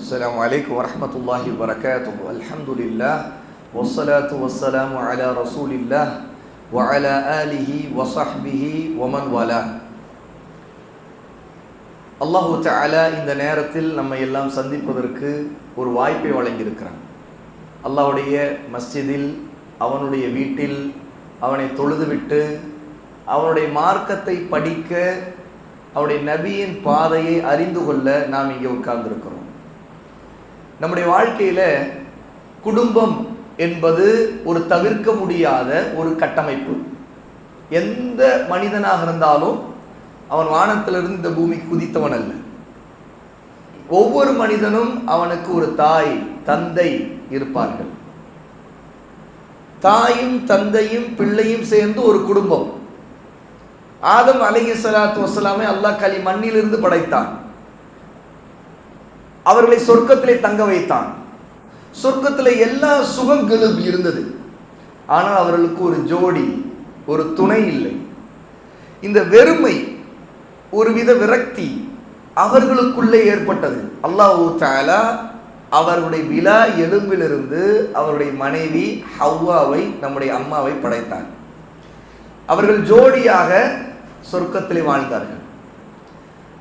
السلام عليكم ورحمة الله وبركاته الحمد لله والصلاة والسلام على رسول الله وعلى آله وصحبه ومن والاه அல்லாஹு தஆலா இந்த நேரத்தில் நம்ம எல்லாம் சந்திப்பதற்கு ஒரு வாய்ப்பை வழங்கியிருக்கிறான் அல்லாஹ்வுடைய மஸ்ஜிதில் அவனுடைய வீட்டில் அவனை தொழுதுவிட்டு அவனுடைய மார்க்கத்தை படிக்க அவனுடைய நபியின் பாதையை அறிந்து கொள்ள நாம் இங்கே உட்கார்ந்திருக்கிறோம் நம்முடைய வாழ்க்கையில் குடும்பம் என்பது ஒரு தவிர்க்க முடியாத ஒரு கட்டமைப்பு. எந்த மனிதனாக இருந்தாலும் அவன் வானத்திலிருந்து இந்த பூமிக்கு குதித்தவன் அல்ல. ஒவ்வொரு மனிதனும் அவனுக்கு ஒரு தாய் தந்தை இருப்பார்கள். தாயும் தந்தையும் பிள்ளையும் சேர்ந்து ஒரு குடும்பம். ஆதம் அலஹி சலாத்து அல்லாஹ் கலி மண்ணிலிருந்து படைத்தான். அவர்களை சொர்க்கத்திலே தங்க வைத்தான். சொர்க்கத்தில் எல்லா சுகங்களும் இருந்தது. ஆனால் அவர்களுக்கு ஒரு ஜோடி ஒரு துணை இல்லை. இந்த வெறுமை ஒருவித விரக்தி அவர்களுக்குள்ளே ஏற்பட்டது. அல்லாஹூ தாலா அவருடைய விழா எலும்பிலிருந்து அவருடைய மனைவி ஹவ்வாவை நம்முடைய அம்மாவை படைத்தார் அவர்கள் ஜோடியாக சொர்க்கத்திலே வாழ்ந்தார்கள்.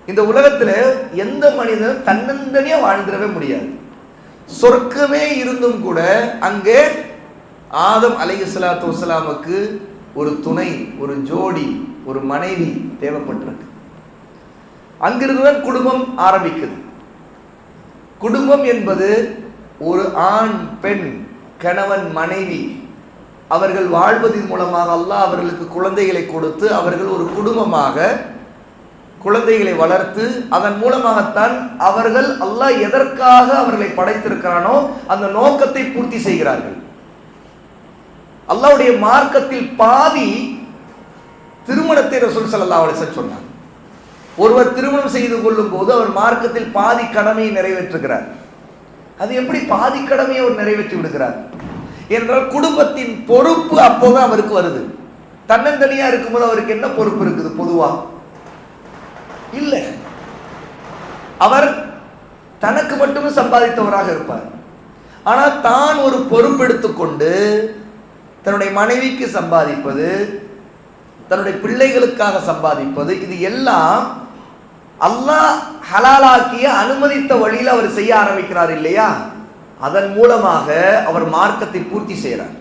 இந்த உலகத்தில் எந்த மனிதனும் தன்னந்தனியாக வாழ்ந்துடவே முடியாது. சொர்க்கமே இருந்தும் கூட அங்கே ஆதம் அலைய சலாத்து வசலாமுக்கு ஒரு துணை ஒரு ஜோடி ஒரு மனைவி தேவைப்பட்டிருக்கு. அங்கிருந்து தான் குடும்பம் ஆரம்பிக்குது. குடும்பம் என்பது ஒரு ஆண் பெண் கணவன் மனைவி. அவர்கள் வாழ்வதன் மூலமாக அல்லாஹ் அவர்களுக்கு குழந்தைகளை கொடுத்து அவர்கள் ஒரு குடும்பமாக குழந்தைகளை வளர்த்து அதன் மூலமாகத்தான் அவர்கள் அல்லாஹ் எதற்காக அவர்களை படைத்திருக்கிறானோ அந்த நோக்கத்தை பூர்த்தி செய்கிறார்கள். அல்லாவுடைய மார்க்கத்தில் பாதி திருமணத்தை ரசூல் சல்லா அலிசன் சொன்னார். ஒருவர் திருமணம் செய்து கொள்ளும் போது அவர் மார்க்கத்தில் பாதி கடமையை நிறைவேற்றுகிறார். அது எப்படி பாதி கடமையை அவர் நிறைவேற்றி விடுகிறார்? என்றால் குடும்பத்தின் பொறுப்பு அப்போதான் அவருக்கு வருது. தன்னந்தனியா இருக்கும்போது அவருக்கு என்ன பொறுப்பு இருக்குது? பொதுவா இல்லை. அவர் தனக்கு மட்டுமே சம்பாதித்தவராக இருப்பார். ஆனால் தான் ஒரு பொறுப்பெடுத்துக்கொண்டு தன்னுடைய மனைவிக்கு சம்பாதிப்பது தன்னுடைய பிள்ளைகளுக்காக சம்பாதிப்பது இது எல்லாம் அல்லாஹ் ஹலாலாக்கிய அனுமதித்த வழியில் அவர் செய்ய ஆரம்பிக்கிறார் இல்லையா? அதன் மூலமாக அவர் மார்க்கத்தை பூர்த்தி செய்கிறார்.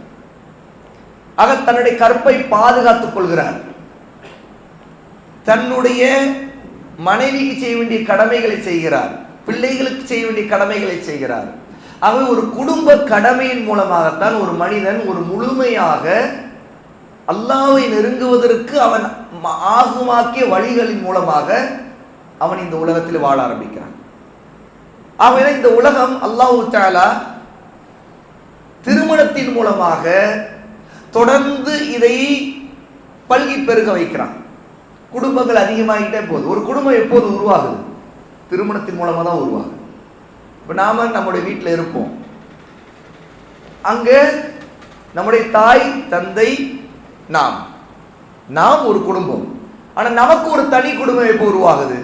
ஆக தன்னுடைய கற்பை பாதுகாத்துக் கொள்கிறார். தன்னுடைய மனைவிக்கு செய்ய வேண்டிய கடமைகளை செய்கிறார். பிள்ளைகளுக்கு செய்ய வேண்டிய கடமைகளை செய்கிறார். அவை ஒரு குடும்ப கடமையின் மூலமாகத்தான் ஒரு மனிதன் ஒரு முழுமையாக அல்லாவை நெருங்குவதற்கு அவன் ஆகுமாக்கிய வழிகளின் மூலமாக அவன் இந்த உலகத்தில் வாழ ஆரம்பிக்கிறான். ஆகவே இந்த உலகம் அல்லாஹு தாலா திருமணத்தின் மூலமாக தொடர்ந்து இதை பல்கி பெருக வைக்கிறான். குடும்பங்கள் அதிகமாகிட்டே போகுது. ஒரு குடும்பம் எப்போது உருவாகுது? திருமணத்தின் மூலமாக தான் உருவாகுது. இப்போ நாம நம்முடைய வீட்டில் இருப்போம். அங்கே நம்முடைய தாய் தந்தை நாம். நாம் ஒரு குடும்பம். ஆனால் நமக்கு ஒரு தனி குடும்பம் எப்போ உருவாகுது?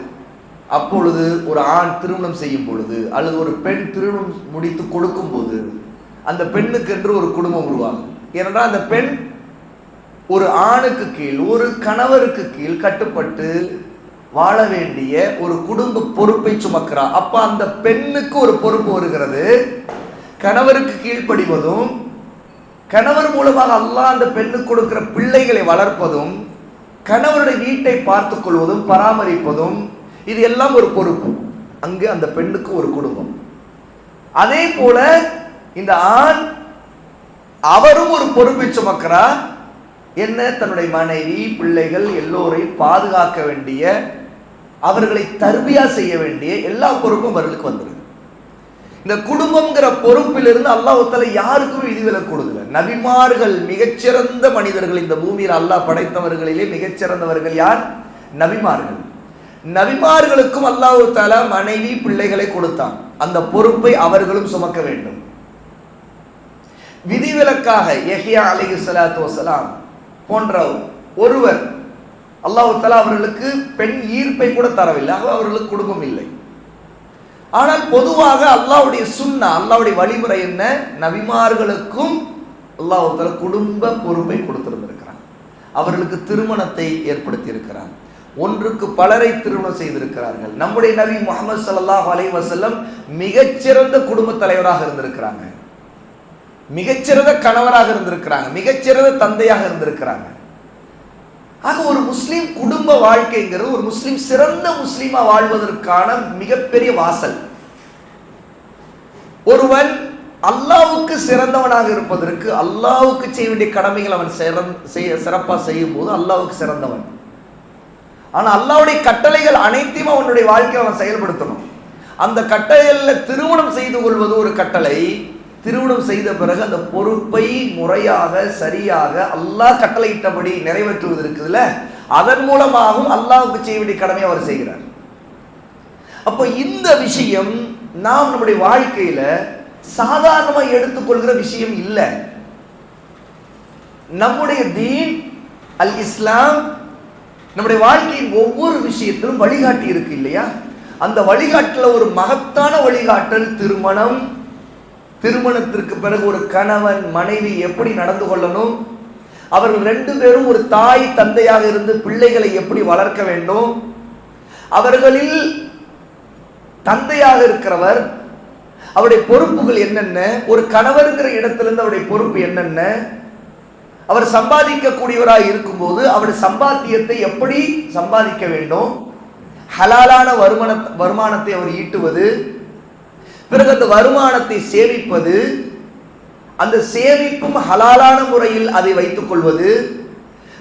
அப்பொழுது ஒரு ஆண் திருமணம் செய்யும் பொழுது அல்லது ஒரு பெண் திருமணம் முடித்து கொடுக்கும் போது அந்த பெண்ணுக்கு என்று ஒரு குடும்பம் உருவாகும் ஏனென்றால் அந்த பெண் ஒரு ஆணுக்கு கீழ் ஒரு கணவருக்கு கீழ் கட்டுப்பட்டு வாழ வேண்டிய ஒரு குடும்ப பொறுப்பை சுமக்கிறார் அப்ப அந்த பெண்ணுக்கு ஒரு பொறுப்பு வருகிறது. கணவருக்கு கீழ்ப்படிவதும் கணவர் மூலமாக அல்லாஹ் அந்த பெண்ணுக்கு கொடுக்கிற பிள்ளைகளை வளர்ப்பதும் கணவருடைய வீட்டை பார்த்து கொள்வதும் பராமரிப்பதும் இது எல்லாம் ஒரு பொறுப்பு. அங்கு அந்த பெண்ணுக்கு ஒரு குடும்பம். அதே போல இந்த ஆண் அவரும் ஒரு பொறுப்பை சுமக்கிறார் என்ன தன்னுடைய மனைவி பிள்ளைகள் எல்லோரையும் பாதுகாக்க வேண்டிய அவர்களை தர்பியா செய்ய வேண்டிய எல்லா பொறுப்பும் அவர்களுக்கு வந்துடுது இந்த குடும்பம்ங்கிற பொறுப்பிலிருந்து அல்லாஹால யாருக்குமே விதிவிலக்கு கொடுக்கல. நபிமார்கள் மிகச்சிறந்த மனிதர்கள் இந்த பூமியில் அல்லாஹ் படைத்தவர்களிலே மிகச்சிறந்தவர்கள் யார்? நபிமார்கள். நபிமார்களுக்கும் அல்லாஹு தாலா மனைவி பிள்ளைகளை கொடுத்தான். அந்த பொறுப்பை அவர்களும் சுமக்க வேண்டும். விதிவிலக்காக எஹியா அலி சலாத்து வசலாம் போன்ற ஒருவர் அல்லாஹு தலா அவர்களுக்கு பெண் ஈர்ப்பை கூட தரவில்லை ஆக அவர்களுக்கு குடும்பம் இல்லை. ஆனால் பொதுவாக அல்லாவுடைய சுண்ண அல்லாவுடைய வழிமுறை என்ன? நபிமார்களுக்கும் அல்லாஹ் குடும்ப பொறுப்பை கொடுத்திருந்திருக்கிறான். அவர்களுக்கு திருமணத்தை ஏற்படுத்தி இருக்கிறான் ஒன்றுக்கு பலரை திருமணம் செய்திருக்கிறார்கள். நம்முடைய நபி முகமது சல்லாஹ் அலைவசல்லம் மிகச்சிறந்த குடும்ப தலைவராக இருந்திருக்கிறாங்க. மிகச்சிறந்த கணவராக இருந்திருக்கிறாங்க. மிகச்சிறந்த தந்தையாக இருந்திருக்கிறாங்க. ஆக ஒரு முஸ்லீம் குடும்ப வாழ்க்கைங்கிறது ஒரு முஸ்லீம் சிறந்த முஸ்லீமா வாழ்வதற்கான மிகப்பெரிய வாசல். ஒருவன் அல்லாவுக்கு சிறந்தவனாக இருப்பதற்கு அல்லாவுக்கு செய்ய வேண்டிய கடமைகள் அவன் சிறந்த செய்ய சிறப்பாக செய்யும் போது அல்லாவுக்கு சிறந்தவன். ஆனா அல்லாவுடைய கட்டளைகள் அனைத்தையும் அவனுடைய வாழ்க்கையில் அவன் செயல்படுத்தணும். அந்த கட்டளைகளில் திருமணம் செய்து கொள்வது ஒரு கட்டளை திருமணம் செய்த பிறகு அந்த பொறுப்பை முறையாக சரியாக அல்லாஹ் கட்டளையிட்டபடி நிறைவேற்றுவது இருக்குதுல்ல அதன் மூலமாகவும் அல்லாஹ்வுக்கு செய்ய வேண்டிய கடமையை அவர் செய்கிறார். அப்போ இந்த விஷயம் நாம் நம்முடைய வாழ்க்கையில சாதாரணமாக எடுத்துக்கொள்கிற விஷயம் இல்லை. நம்முடைய தீன் அல் இஸ்லாம் நம்முடைய வாழ்க்கையின் ஒவ்வொரு விஷயத்திலும் வழிகாட்டி இருக்கு இல்லையா? அந்த வழிகாட்டில் ஒரு மகத்தான வழிகாட்டல் திருமணம் திருமணத்திற்கு பிறகு ஒரு கணவன் மனைவி எப்படி நடந்து கொள்ளணும்? அவர்கள் ரெண்டு பேரும் ஒரு தாய் தந்தையாக இருந்து பிள்ளைகளை எப்படி வளர்க்க வேண்டும்? அவர்களில் தந்தையாக இருக்கிறவர் அவருடைய பொறுப்புகள் என்னென்ன? ஒரு கணவருங்கிற இடத்திலிருந்து அவருடைய பொறுப்பு என்னென்ன? அவர் சம்பாதிக்கக்கூடியவராக இருக்கும்போது அவருடைய சம்பாத்தியத்தை எப்படி சம்பாதிக்க வேண்டும்? ஹலாலான வருமான வருமானத்தை அவர் ஈட்டுவது பிறகு அந்த வருமானத்தை சேமிப்பது அந்த சேமிப்பும் ஹலாலான முறையில் அதை வைத்துக் கொள்வது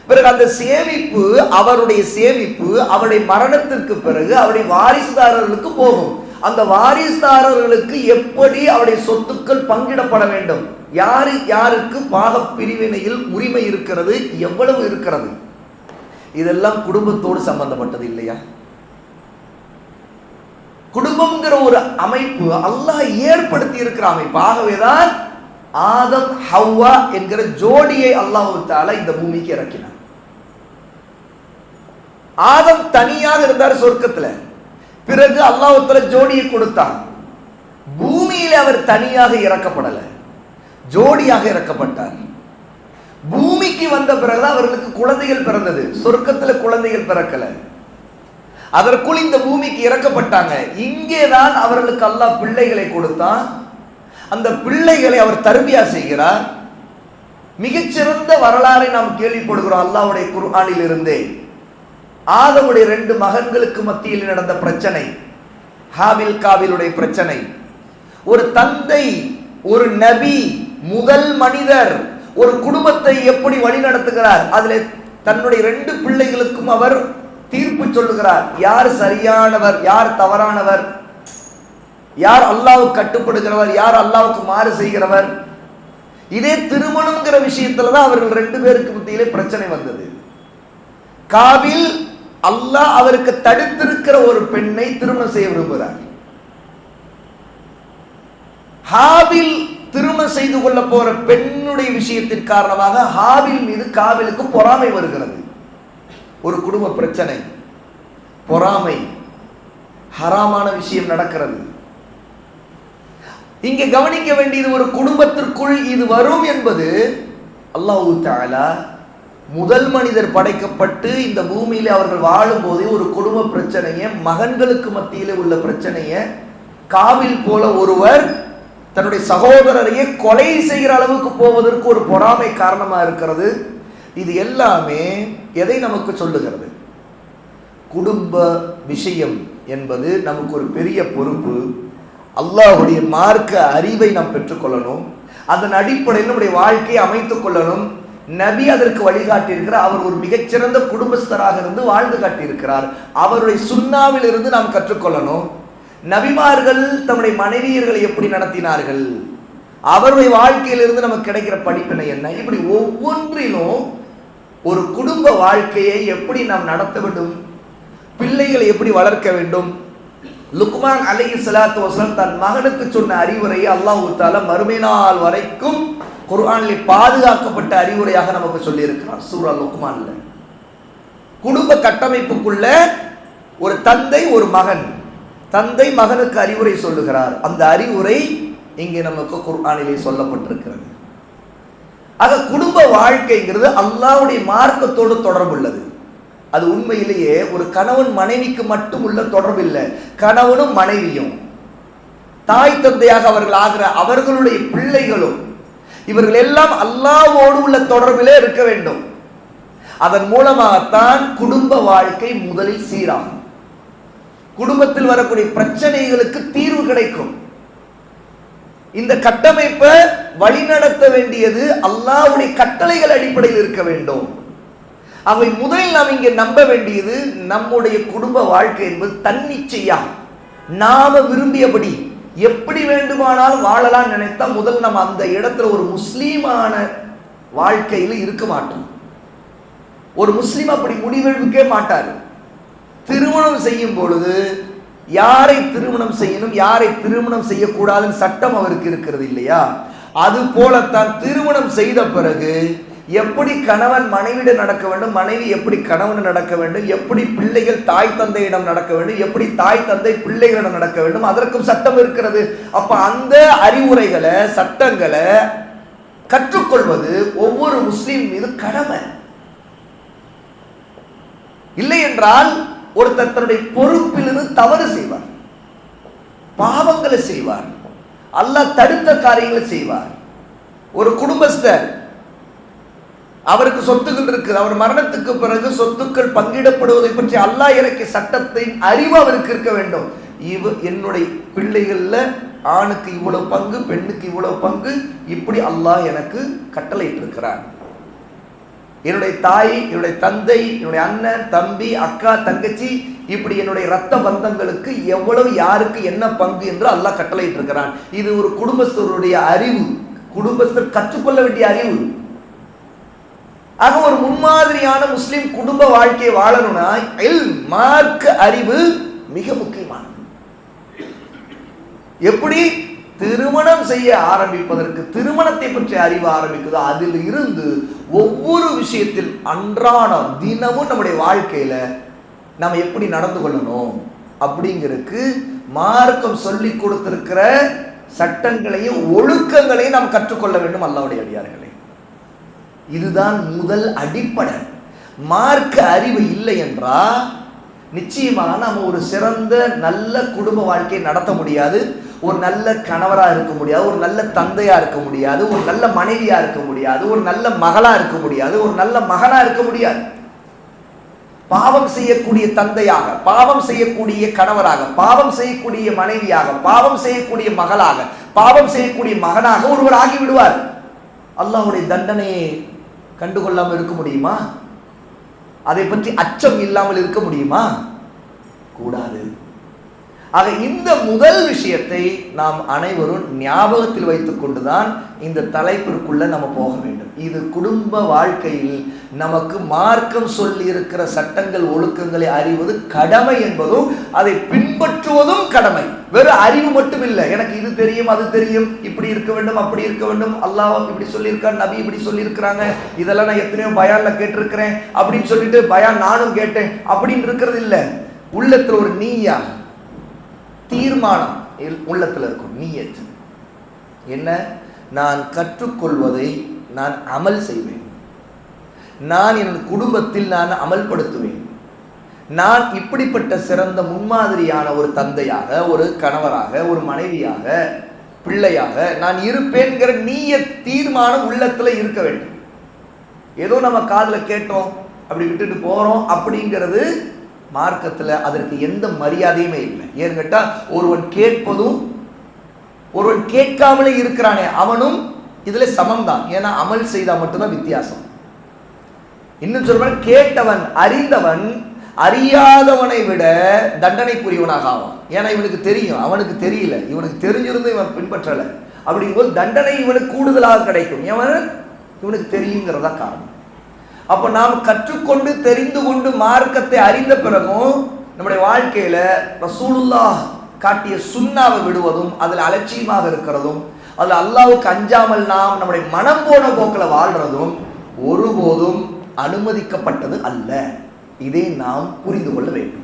பிறகு அந்த சேமிப்பு அவருடைய சேமிப்பு அவருடைய மரணத்திற்கு பிறகு அவருடைய வாரிசுதாரர்களுக்கு போகும். அந்த வாரிசுதாரர்களுக்கு எப்படி அவருடைய சொத்துக்கள் பங்கிடப்பட வேண்டும்? யாரு யாருக்கு பாக பிரிவினையில் உரிமை இருக்கிறது? எவ்வளவு இருக்கிறது? இதெல்லாம் குடும்பத்தோடு சம்பந்தப்பட்டது இல்லையா? குடும்பம்ங்கிற ஒரு அமைப்பு அல்லாஹ் ஏற்படுத்தி இருக்கிற அமைப்பு ஆகவேதான் ஆதம் ஹவ்வா என்கிற ஜோடியை அல்லாஹு இந்த பூமிக்கு இறக்கினார் ஆதம் தனியாக இருந்தார் சொர்க்கத்துல. பிறகு அல்லாஹுத்தால ஜோடியை கொடுத்தார் பூமியில அவர் தனியாக இறக்கப்படல. ஜோடியாக இறக்கப்பட்டார். பூமிக்கு வந்த பிறகுதான் அவர்களுக்கு குழந்தைகள் பிறந்தது. சொர்க்கத்துல குழந்தைகள் பிறக்கல. அதற்குள் இந்த பூமிக்கு இறக்கப்பட்டாங்க. இங்கேதான் அவர்களுக்கு அல்லாஹ் பிள்ளைகளை கொடுத்தான். அந்த பிள்ளைகளை அவர் தருமையா செய்கிறார். மிகச்சிறந்த வரலாறை நாம் கேள்விப்படுகிறோம் அல்லாவுடைய குர்ஆனில் இருந்தே ஆதமுடைய ரெண்டு மகன்களுக்கு மத்தியில் நடந்த பிரச்சனை ஹாபில் காபிலுடைய பிரச்சனை. ஒரு தந்தை ஒரு நபி முதல் மனிதர் ஒரு குடும்பத்தை எப்படி வழி நடத்துகிறார் அதில் தன்னுடைய ரெண்டு பிள்ளைகளுக்கும் அவர் தீர்ப்பு சொல்லுகிறார். யார் சரியானவர் யார் தவறானவர் யார் அல்லாவுக்கு கட்டுப்படுகிறவர் யார் அல்லாவுக்கு மாறு செய்கிறவர் இதே திருமணம்ங்கிற விஷயத்துல தான் அவர்கள் ரெண்டு பேருக்கு மத்தியிலே பிரச்சனை வந்தது. காபில் அல்லாஹ் அவருக்கு தடுத்திருக்கிற ஒரு பெண்ணை திருமணம் செய்ய விரும்புகிறார். ஹாபில் திருமணம் செய்து கொள்ள போற பெண்ணுடைய விஷயத்தின் காரணமாக ஹாபில் மீது காவிலுக்கு பொறாமை வருகிறது. ஒரு குடும்ப பிரச்சனை பொறாமை ஹராமான விஷயம் நடக்கிறது. இங்கே கவனிக்க வேண்டியது ஒரு குடும்பத்திற்குள் இது வரும் என்பது அல்லாஹு தாலா முதல் மனிதர் படைக்கப்பட்டு இந்த பூமியில அவர்கள் வாழும்போதே ஒரு குடும்ப பிரச்சனையை மகன்களுக்கு மத்தியில் உள்ள பிரச்சனையை காவில் போல ஒருவர் தன்னுடைய சகோதரரையே கொலை செய்கிற அளவுக்கு போவதற்கு ஒரு பொறாமை காரணமாக இருக்கிறது. இது எல்லாமே எதை நமக்கு சொல்லுகிறது? குடும்ப விஷயம் என்பது நமக்கு ஒரு பெரிய பொறுப்பு. அல்லாஹுடைய மார்க்க அறிவை நாம் பெற்றுக்கொள்ளணும். அதன் அடிப்படையில் நம்முடைய வாழ்க்கையை அமைத்துக் கொள்ளணும். நபி அதற்கு வழிகாட்டியிருக்கிறார். அவர் ஒரு மிகச்சிறந்த குடும்பஸ்தராக இருந்து வாழ்ந்து காட்டியிருக்கிறார். அவருடைய சுண்ணாவில் இருந்து நாம் கற்றுக்கொள்ளணும். நபிமார்கள் தம்முடைய மனைவியர்களை எப்படி நடத்தினார்கள்? அவருடைய வாழ்க்கையிலிருந்து நமக்கு கிடைக்கிற படிப்பினை என்ன? இப்படி ஒவ்வொன்றிலும் ஒரு குடும்ப வாழ்க்கையை எப்படி நாம் நடத்த வேண்டும்? பிள்ளைகளை எப்படி வளர்க்க வேண்டும்? லுக்மான் அலி சலாத்து வசலம் தன் மகனுக்கு சொன்ன அறிவுரையை அல்லாஹு தால மறுமை நாள் வரைக்கும் குர்ஆனில் பாதுகாக்கப்பட்ட அறிவுரையாக நமக்கு சொல்லியிருக்கிறார் சூரா லுக்மான்ல. குடும்ப கட்டமைப்புக்குள்ள ஒரு தந்தை ஒரு மகன். தந்தை மகனுக்கு அறிவுரை சொல்லுகிறார். அந்த அறிவுரை இங்கே நமக்கு குர்ஆனிலே சொல்லப்பட்டிருக்கிறது. ஆக குடும்ப வாழ்க்கைங்கிறது அல்லாவுடைய மார்க்கத்தோடு தொடர்புள்ளது. அது உண்மையிலேயே ஒரு கணவன் மனைவிக்கு மட்டும் உள்ள தொடர்பு இல்லை கணவனும் மனைவியும். தாய் தந்தையாக அவர்கள் ஆகிற அவர்களுடைய பிள்ளைகளும் இவர்கள் எல்லாம் அல்லாவோடு உள்ள தொடர்பிலே இருக்க வேண்டும். அதன் மூலமாகத்தான் குடும்ப வாழ்க்கை முதலில் சீராகும். குடும்பத்தில் வரக்கூடிய பிரச்சனைகளுக்கு தீர்வு கிடைக்கும். இந்த கட்டமைப்பை வழிநடத்த வேண்டியது அல்லாவுடைய கட்டளைகள் அடிப்படையில் இருக்க வேண்டும். அவை முதலில் நாம் இங்கே நம்ப வேண்டியது நம்முடைய குடும்ப வாழ்க்கை என்பது தன்னிச்சையா? நாம விரும்பியபடி எப்படி வேண்டுமானாலும் வாழலாம் நினைத்தா முதல் நம்ம அந்த இடத்துல ஒரு முஸ்லீமான வாழ்க்கையில் இருக்க மாட்டோம். ஒரு முஸ்லீம் அப்படி முடிவெடுக்கவே மாட்டார். திருமணம் செய்யும் பொழுது யாரை திருமணம் செய்யணும் யாரை திருமணம் செய்யக்கூடாதுன்னு சட்டம் அவருக்கு இருக்கிறது இல்லையா? அது போலத்தான் திருமணம் செய்த பிறகு எப்படி கணவன் மனைவியிடம் நடக்க வேண்டும் மனைவி எப்படி கணவன் நடக்க வேண்டும் எப்படி பிள்ளைகள் தாய் தந்தையிடம் நடக்க வேண்டும் எப்படி தாய் தந்தை பிள்ளைகளிடம் நடக்க வேண்டும் அதற்கும் சட்டம் இருக்கிறது. அப்ப அந்த அறிவுரைகளை சட்டங்களை கற்றுக்கொள்வது ஒவ்வொரு முஸ்லீம் மீது கடமை. இல்லை என்றால் ஒருத்தர் தன்னுடைய பொறுப்பிலிருந்து தவறு செய்வார். பாவங்களை செய்வார். அல்லாஹ் தடுத்த காரியங்களை செய்வார். ஒரு குடும்பஸ்தர் அவருக்கு சொத்துக்கள் இருக்குது. அவர் மரணத்துக்கு பிறகு சொத்துக்கள் பங்கிடப்படுவதை பற்றி அல்லாஹ் இறக்கிய சட்டத்தின் அறிவு அவருக்கு இருக்க வேண்டும். இவ என்னுடைய பிள்ளைகளில் ஆணுக்கு இவ்வளவு பங்கு பெண்ணுக்கு இவ்வளவு பங்கு இப்படி அல்லாஹ் எனக்கு கட்டளையிட்டிருக்கிறான் என்னுடைய தாய் என்னுடைய தந்தை என்னுடைய அண்ணன் தம்பி அக்கா தங்கச்சி இப்படி என்னுடைய ரத்த பந்தங்களுக்கு எவ்வளவு யாருக்கு என்ன பங்கு என்று அல்லாஹ் கட்டளையிட்டு இருக்கிறான் இது ஒரு குடும்பஸ்தருடைய அறிவு. குடும்பஸ்தர் கற்றுக்கொள்ள வேண்டிய அறிவு. ஆக ஒரு முன்மாதிரியான முஸ்லீம் குடும்ப வாழ்க்கையை வாழணும்னா எல் மார்க்க அறிவு மிக முக்கியமானது. எப்படி? திருமணம் செய்ய ஆரம்பிப்பதற்கு திருமணத்தை பற்றி அறிவு ஆரம்பிக்குதோ அதில் இருந்து ஒவ்வொரு விஷயத்தில் அன்றாடம் தினமும் நம்முடைய வாழ்க்கையில நம்ம எப்படி நடந்து கொள்ளணும் அப்படிங்கிறதுக்கு மார்க்கம் சொல்லி கொடுத்திருக்கிற சட்டங்களையும் ஒழுக்கங்களையும் நாம் கற்றுக்கொள்ள வேண்டும் அல்லாவுடைய அடியார்களே. இதுதான் முதல் அடிப்படை. மார்க்க அறிவு இல்லை என்றால் நிச்சயமாக நம்ம ஒரு சிறந்த நல்ல குடும்ப வாழ்க்கையை நடத்த முடியாது. ஒரு நல்ல கணவராக இருக்க முடியாது ஒரு நல்ல தந்தையாக இருக்க முடியாது ஒரு நல்ல மனைவியாக இருக்க முடியாது ஒரு நல்ல மகளாக இருக்க முடியாது ஒரு நல்ல மகனாக இருக்க முடியாது. பாவம் செய்யக்கூடிய தந்தையாக பாவம் செய்யக்கூடிய கணவராக பாவம் செய்யக்கூடிய மனைவியாக பாவம் செய்யக்கூடிய மகளாக பாவம் செய்யக்கூடிய மகனாக ஒருவர் ஆகிவிடுவார். அல்லாஹுடைய தண்டனையை கண்டுகொள்ளாமல் இருக்க முடியுமா? அதை பற்றி அச்சம் இல்லாமல் இருக்க முடியுமா? கூடாது. ஆக இந்த முதல் விஷயத்தை நாம் அனைவரும் ஞாபகத்தில் வைத்துக் கொண்டுதான் இந்த தலைப்பிற்குள்ள நம்ம போக வேண்டும். இது குடும்ப வாழ்க்கையில் நமக்கு மார்க்கம் சொல்லி இருக்கிற சட்டங்கள் ஒழுக்கங்களை அறிவது கடமை என்பதும் அதை பின்பற்றுவதும் கடமை. வெறும் அறிவு மட்டும் இல்லை எனக்கு இது தெரியும் அது தெரியும். இப்படி இருக்க வேண்டும் அப்படி இருக்க வேண்டும். அல்லாஹ் இப்படி சொல்லியிருக்கார் நபி இப்படி சொல்லியிருக்கிறாங்க. இதெல்லாம் நான் எத்தனையோ பயான்ல கேட்டிருக்கிறேன். அப்படின்னு சொல்லிட்டு பயான் நானும் கேட்டேன். அப்படின்னு இருக்கிறது இல்லை. உள்ளத்துல ஒரு நீயா. தீர்மானம் உள்ளத்தில் இருக்கும். நீயத். என்ன? நான் கற்றுக்கொள்வதை நான் அமல் செய்வேன். நான் என் குடும்பத்தில் நான் அமல்படுத்துவேன். நான் இப்படிப்பட்ட சிறந்த முன்மாதிரியான ஒரு தந்தையாக ஒரு கணவராக ஒரு மனைவியாக பிள்ளையாக நான் இருப்பேன்கிற நீய தீர்மானம் உள்ளத்தில் இருக்க வேண்டும். ஏதோ நம்ம காதில் கேட்டோம் அப்படி விட்டுட்டு போகிறோம் அப்படிங்கிறது மார்க்கத்தில் அதற்கு எந்த மரியாதையுமே இல்லை. ஏன்னு கேட்டால் ஒருவன் கேட்பதும் ஒருவன் கேட்காமலே இருக்கிறானே அவனும் இதுல சமம்தான். ஏன்னா அமல் செய்தால் மட்டும்தான் வித்தியாசம். இன்னும் சொல்றேன் கேட்டவன் அறிந்தவன் அறியாதவனை விட தண்டனைக்குரியவனாக ஆவான். ஏன்னா இவனுக்கு தெரியும் அவனுக்கு தெரியல. இவனுக்கு தெரிஞ்சிருந்து இவன் பின்பற்றலை. அப்படிங்கும்போது தண்டனை இவனுக்கு கூடுதலாக கிடைக்கும். எவன் இவனுக்கு தெரியுங்கிறதா காரணம். அப்போ நாம் கற்றுக்கொண்டு தெரிந்து கொண்டு மார்க்கத்தை அறிந்த பிறகும் நம்முடைய வாழ்க்கையில ரசூலுல்லாஹ் காட்டிய சுண்ணாவை விடுவதும் அதில் அலட்சியமாக இருக்கிறதும் அதில் அல்லாவுக்கு அஞ்சாமல் நாம் நம்முடைய மனம் போன போக்கில் வாழ்றதும் ஒருபோதும் அனுமதிக்கப்பட்டது அல்ல. இதை நாம் புரிந்து கொள்ள வேண்டும்.